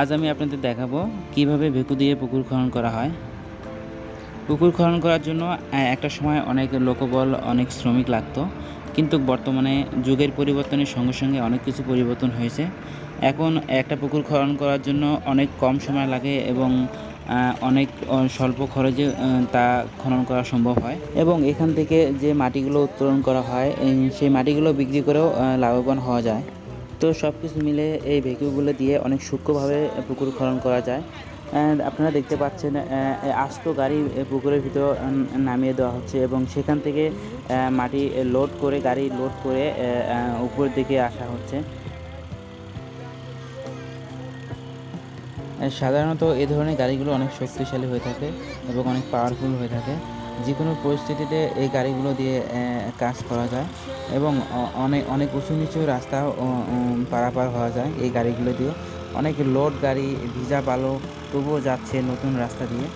আজ আমি আপনাদের দেখাবো কীভাবে ভেকু দিয়ে পুকুর খনন করা হয়। পুকুর খনন করার জন্য একটা সময় অনেক লোকবল, অনেক শ্রমিক লাগতো। কিন্তু বর্তমানে যুগের পরিবর্তনের সঙ্গে সঙ্গে অনেক কিছু পরিবর্তন হয়েছে। এখন একটা পুকুর খনন করার জন্য অনেক কম সময় লাগে এবং অনেক স্বল্প খরচে তা খনন করা সম্ভব হয়। এবং এখান থেকে যে মাটিগুলো উত্তোলন করা হয় সেই মাটিগুলো বিক্রি করেও লাভবান হওয়া যায়। তো সব কিছু মিলে এই ভেকিউগুলো দিয়ে অনেক সূক্ষ্মভাবে পুকুর খনন করা যায়। অ্যান্ড আপনারা দেখতে পাচ্ছেন আস্ত গাড়ি পুকুরের ভিতর নামিয়ে দেওয়া হচ্ছে এবং সেখান থেকে মাটি লোড করে, গাড়ি লোড করে উপরের দিকে আসা হচ্ছে। সাধারণত এ ধরনের গাড়িগুলো অনেক শক্তিশালী হয়ে থাকে এবং অনেক পাওয়ারফুল হয়ে থাকে। যে কোনো পরিস্থিতিতে এই গাড়িগুলো দিয়ে কাজ করা যায় এবং অনেক অনেক উঁচু নিচু রাস্তা পারাপার হওয়া যায় এই গাড়িগুলো দিয়ে। অনেক লোড গাড়ি, ভিজা বালো, তবুও যাচ্ছে নতুন রাস্তা দিয়ে।